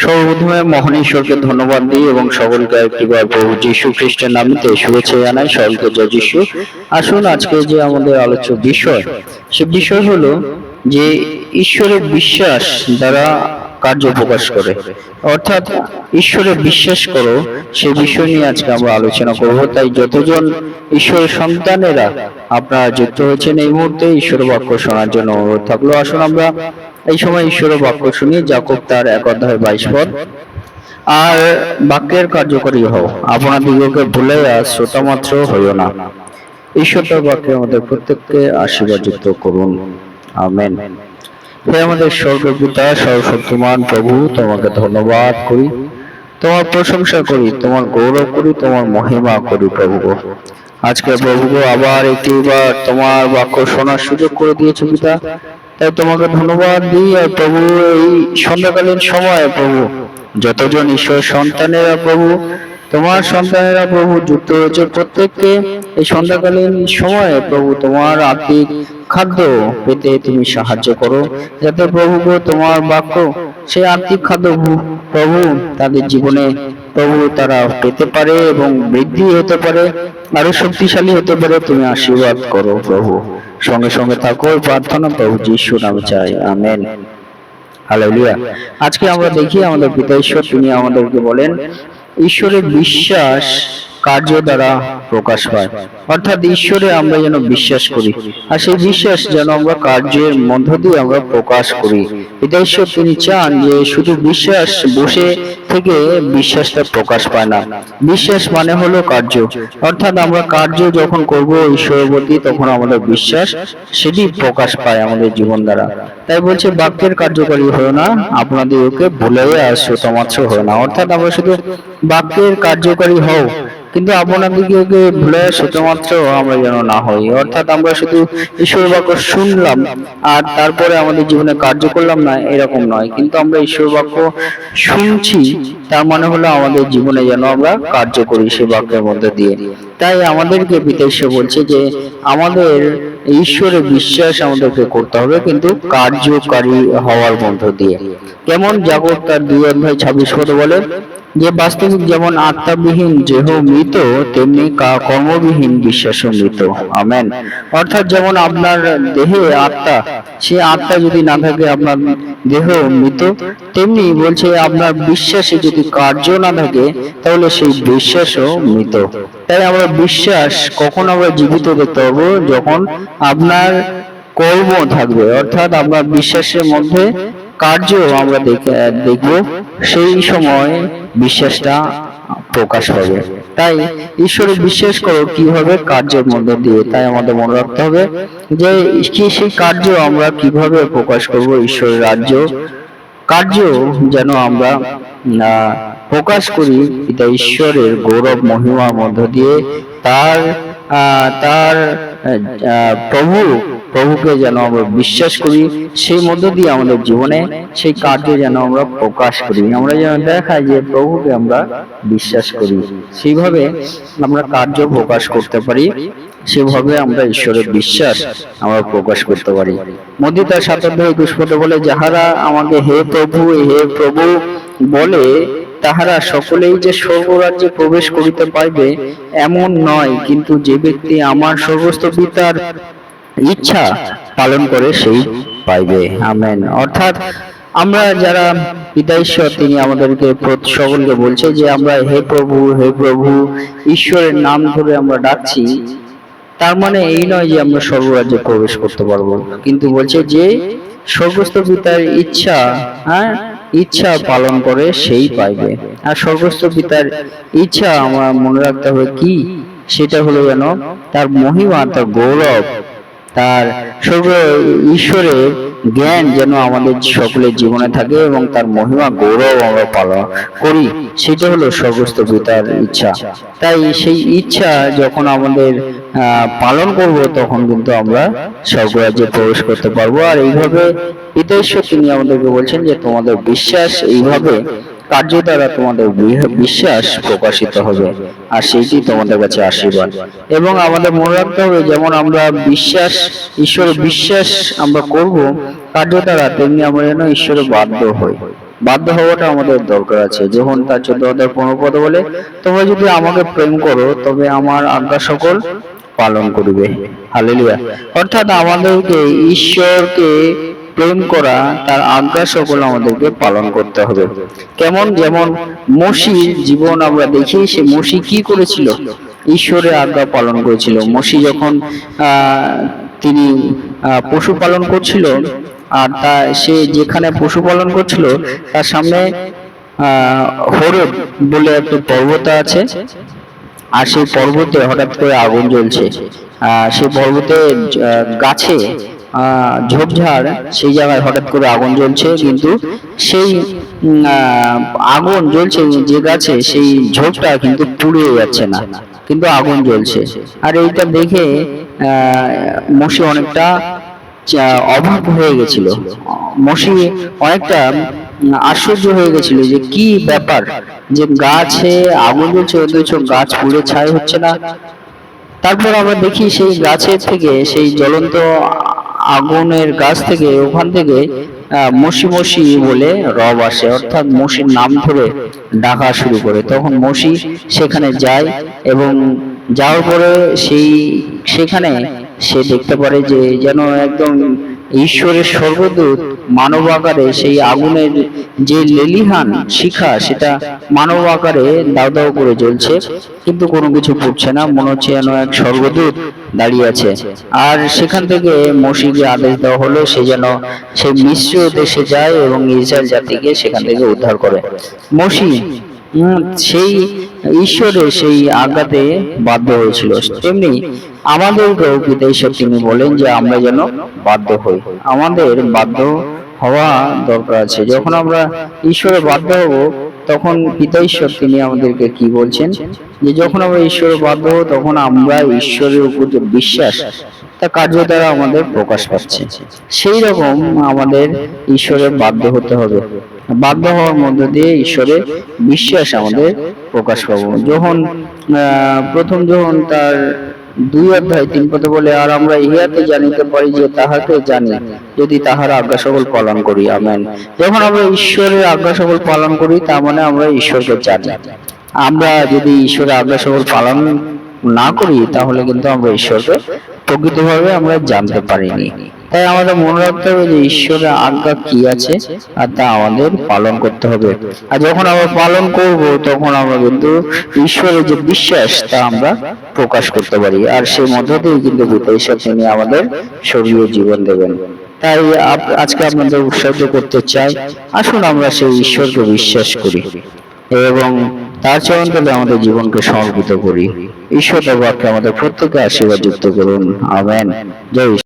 সর্বপ্রথমে মহান ঈশ্বরকে ধন্যবাদ দিই এবং সকলকে একটিবার প্রভু যীশু খ্রিস্টের নামে শুভেচ্ছা জানাই। সকলকে জয় যীশু। আসুন আজকে যে আমাদের আলোচ্য বিষয়, সে বিষয় হলো যে ঈশ্বরের বিশ্বাস দ্বারা কার্য প্রকাশ করে। অর্থাৎ ঈশ্বরে বিশ্বাস করো, সে বিষয় নিয়ে আজকে আমরা আলোচনা করব। তাই যতজন ঈশ্বরের সন্তানেরা আপনারা যুক্ত হয়েছেন এই মুহূর্তে ঈশ্বরের বাক্য শোনার জন্য অনুরোধ থাকল। আসুন আমরা এই সময় ঈশ্বরের বাক্য শুনি, যাকব তার এক অধ্যায় বাইশ পদ। আর বাক্যের কার্যকরী হও আপনাদিগকে ভুলাইয়া শ্রোতা মাত্র হইও না। ঈশ্বর তার বাক্যে আমাদের প্রত্যেককে আশীর্বাদ যুক্ত করুন। আমেন। হে আমাদের স্বর্গের পিতা সর্বশক্তিমান প্রভু, তোমাকে ধন্যবাদ করি। তোমার প্রশংসা করি, তোমার গৌরব করি, তোমার মহিমা করি প্রভু আজকে প্রভু আবার একটিবার তোমার বাক্য শোনার সুযোগ করে দিয়েছ পিতা। তোমাকে ধন্যবাদ দিই প্রভু, এই সন্ধ্যাকালীন সময় প্রভু, যতজন ঈশ্বর সন্তানেরা প্রভু, তোমার সন্তানেরা প্রভু যুক্ত হয়েছে প্রত্যেককে, এই সন্ধ্যাকালীন সময়ে প্রভু তোমার আত্মিক খাদ্য পেতে তুমি সাহায্য করো, যাতে প্রভু তোমার বাক্য সেই আত্মিক খাদ্য প্রভু তাদের জীবনে প্রভু তারা পেতে পারে এবং বৃদ্ধি হতে পারে আরও শক্তিশালী হতে পারে। তুমি আশীর্বাদ করো প্রভু। সঙ্গে সঙ্গে থাকো, প্রার্থনা প্রভু যিশু নামে চাই। আমেন। হালেলুয়া। আজকে আমরা দেখি আমাদের পিতা ঈশ্বর, তিনি আমাদেরকে বলেন, ঈশ্বরের বিশ্বাস কার্য দ্বারা প্রকাশ পায় অর্থাৎ ঈশ্বরে আমরা যেন বিশ্বাস করি, আর সেই বিশ্বাস যেন আমরা কার্যের মধ্য দিয়ে আমরা প্রকাশ করি। এটা ঈশ্বর তিনি চান যে শুধু বিশ্বাস বসে থেকে বিশ্বাসটা প্রকাশ পায় না। বিশ্বাস মানে হলো কার্য। অর্থাৎ আমরা কার্য যখন করব ঈশ্বরের প্রতি, তখন আমাদের বিশ্বাস সেটি প্রকাশ পায় আমাদের জীবন দ্বারা। তাই বলছে, বাক্যের কার্যকারী হয়েও না, আপনাদের ওকে ভুলে আসো মাত্র হয় না। অর্থাৎ আমরা শুধু বাক্যের কার্যকারী হও কিন্তু আপনাদেরকে ওকে ভুলে শুধুমাত্র আমরা যেন না হই। অর্থাৎ আমরা শুধু ঈশ্বর বাক্য শুনলাম আর তারপরে আমাদের জীবনে কার্য করলাম না, এরকম নয়। কিন্তু আমরা ঈশ্বর বাক্য শুনছি, তার মানে হলো আমাদের জীবনে যেন আমরা কার্য করি সেই বাক্যের মধ্যে দিয়ে। তাই আমাদেরকে পিতা ঈশ্বর বলছে যে, আমাদের ঈশ্বরে বিশ্বাস আমাদেরকে করতে হবে কিন্তু কার্যকারী হওয়ার মধ্য দিয়ে। কেমন যাবত তার দুই অধ্যায় ছাব্বিশ পদে বলে যে বাস্তবিক যেমন আত্মাবিহীন দেহ মৃত, তেমনি কর্মবিহীন বিশ্বাসও মৃত। আমেন। অর্থাৎ যেমন আপনার দেহে আত্মা, সে আত্মা যদি না থাকে, আপনার দেহ মৃত, তেমনি বলছে আপনার বিশ্বাসে যদি কার্য না থাকে, তাহলে সেই বিশ্বাসও মৃত। তাই আমরা বিশ্বাস কখন আমরা জীবিত দেখতে পাবো যখন আপনার কর্ম থাকবে, অর্থাৎ আপনার বিশ্বাসের মধ্যে কার্য আমরা দেখে, দেখব, সেই সময় বিশ্বাসটা প্রকাশ পাবে তাই ঈশ্বরে বিশ্বাস করো কি হবে কার্যের মধ্যে দিয়ে, তাই আমাদের মনে রাখতে হবে যে, কি সেই কার্য আমরা কীভাবে প্রকাশ করব ঈশ্বরের রাজ্য। কার্য যেন আমরা প্রকাশ করি পিতা ঈশ্বরের গৌরব, মহিমার মধ্য দিয়ে। তার তার প্রভু, প্রভুকে যেন আমরা বিশ্বাস করি, সেই মধ্য দিয়ে আমাদের জীবনে সেই কার্য যেন আমরা প্রকাশ করি। আমরা যেন দেখাই যে প্রভুকে আমরা বিশ্বাস করি। সেইভাবে আমরা কার্য প্রকাশ করতে পারি, সেভাবে আমরা ঈশ্বরের বিশ্বাস আমরা প্রকাশ করতে পারি। মোদি তার অধ্যায় একুশ পদে বলে, যাহারা আমাকে হে প্রভু হে প্রভু বলে তাহারা সকলেই যে স্বর্গরাজ্যে প্রবেশ করিতে পাইবে, এমন নয়। কিন্তু যে ব্যক্তি আমার সর্বস্ত পিতার ইচ্ছা পালন করে, সেই পাইবে। আমেন। অর্থাৎ আমরা যারা পিতা ঈশ্বর, তিনি আমাদেরকে সকলকে বলছে যে আমরা হে প্রভু হে প্রভু, ঈশ্বরের নাম ধরে আমরা ডাকছি। তার মানে এই নয় যে আমরা স্বর্গরাজ্যে প্রবেশ করতে পারব। কিন্তু বলছে যে স্বর্গস্থ পিতার ইচ্ছা হ্যাঁ ইচ্ছা পালন করে সেই পাইবে। আর সর্বস্ব পিতার ইচ্ছা আমরা মনে রাখতে হবে কি? সেটা হলো যেন তার মহিমা, তার গৌরব, তার সর্ব ঈশ্বরের জ্ঞান যেন আমাদের সকলের জীবনে থাকে এবং তার মহিমা, গৌরব আমরা পালন করি। সেটা হলো স্বর্গস্থ পিতার ইচ্ছা। তাই সেই ইচ্ছা যখন আমাদের পালন করব তখন কিন্তু আমরা স্বর্গরাজ্যে প্রবেশ করতে পারব। আর এইভাবে পিতা ঈশ্বর তিনি আমাদেরকে বলছেন যে, তোমাদের বিশ্বাস এইভাবে কার্য দ্বারা তোমাদের বিশ্বাস প্রকাশিত হবে, আর সেইটি তোমাদের কাছে আশীর্বাদ। এবং আমাদের মনে রাখতে হবে, যেমন আমরা বিশ্বাস ঈশ্বরের বিশ্বাস আমরা করব কার্য দ্বারা তেমনি আমরা যেন ঈশ্বরে বাধ্য হই। বাধ্য হওয়াটা আমাদের দরকার আছে। যখন তার চোদ্দ অধ্যায় পনেরো পদ বলে, তোমরা যদি আমাকে প্রেম করো, তবে আমার আজ্ঞা সকল পালন করবে। হালেলুয়া অর্থাৎ আমাদেরকে ঈশ্বরকে প্রেম করা তার আজ্ঞা সকল আমাদেরকে পালন করতে হবে। কেমন যেমন মসির জীবন আমরা দেখি সে মসি কি করেছিল? ঈশ্বরের আজ্ঞা পালন করেছিল। মসি যখন তিনি আহ, পশুপালন করছিল আর তা সে যেখানে পশুপালন করছিল তার সামনে হরদ বলে একটা পর্বত আছে। আর সেই পর্বতে হঠাৎ করে আগুন জ্বলছে। সেই পর্বতে গাছে ঝোপঝাড়, সেই জায়গায় হঠাৎ করে আগুন জ্বলছে, কিন্তু সেই আগুন জ্বলছে যে গাছে, সেই ঝোপটা কিন্তু পুড়ে যাচ্ছে না, কিন্তু আগুন জ্বলছে। আর এইটা দেখে মসি অনেকটা অভাব হয়ে গেছিল। মসি অনেকটা আশ্চর্য হয়ে গেছিল যে কি ব্যাপার? যে গাছে আগুন জ্বলছে, অথচ গাছ পুড়ে ছাই হচ্ছে না। তারপর আমরা দেখি সেই গাছের থেকে সেই জ্বলন্ত আগুনের গাছ থেকে, ওখান থেকে মসি মসি বলে রব আসে। অর্থাৎ মসির নাম ধরে ডাকা শুরু করে। তখন মসি সেখানে যায় এবং যাওয়ার পরে সেই, সেখানে সে দেখতে পারে যে যেন একদম ঈশ্বরের স্বর্গদূত মানব আকারে সেই আগুনের যে লেলিহান শিখা, সেটা মানব আকারে দাও দাও করে জ্বলছে, কিন্তু কোনো কিছু ফুটছে না, মনে হচ্ছে যেন এক স্বর্গদূত দাঁড়িয়ে আছে। আর সেখান থেকে মসিকে আদেশ দেওয়া হলো, সে যেন সেই মিশ্র দেশে যায় এবং ইসরায়েল জাতিকে সেখান থেকে উদ্ধার করে। মসি সেই ঈশ্বরের সেই আজ্ঞাতে বাধ্য হয়েছিল। তেমনি আমাদেরকেও পিতা ঈশ্বর তিনি বলেন যে আমরা যেন বাধ্য হই। আমাদের বাধ্য হওয়া দরকার আছে। যখন আমরা ঈশ্বরে বাধ্য হব, তখন পিতা ঈশ্বর তিনি আমাদেরকে কি বলছেন? যে যখন আমরা ঈশ্বরে বাধ্য হব, তখন আমরা ঈশ্বরের উপর যে বিশ্বাস তা কার্য দ্বারা আমাদের প্রকাশ পাচ্ছে। সেই রকম আমাদের ঈশ্বরে বাধ্য হতে হবে। বাধ্য হওয়ার মধ্য দিয়ে ঈশ্বরের বিশ্বাস আমাদের প্রকাশ পাবো যখন প্রথম যখন তার দুই অধ্যায় তিন পদে বলে, আর আমরা ইহাতে জানিতে পারি যে তাহাকে জানি, যদি তাহার আজ্ঞা সকল পালন করি। আমেন। যখন আমরা ঈশ্বরের আজ্ঞা সকল পালন করি, তার মানে আমরা ঈশ্বরকে জানি। আমরা যদি ঈশ্বরের আজ্ঞা সকল পালন না করি, তাহলে কিন্তু আমরা ঈশ্বরকে প্রকৃতভাবে আমরা জানতে পারিনি। তাই আমাদের মনে রাখতে হবে যে ঈশ্বরের আজ্ঞা কি আছে আর তা আমাদের পালন করতে হবে। আর যখন আমরা পালন করব, তখন আমরা কিন্তু ঈশ্বরের যে বিশ্বাস, তা আমরা প্রকাশ করতে পারি। আর সেই মধ্য দিয়ে কিন্তু পিতা ঈশ্বর তিনি আমাদের শরীর জীবন দেবেন। তাই আজকে আপনাদের উৎসাহিত করতে চাই, আসুন আমরা সেই ঈশ্বরকে বিশ্বাস করি। এবং তার চরণ তলে আমাদের জীবনকে সমর্পিত করি ঈশ্বর বাক্যে আমাদের প্রত্যেকে আশীর্বাদ যুক্ত করুন আমেন জয়।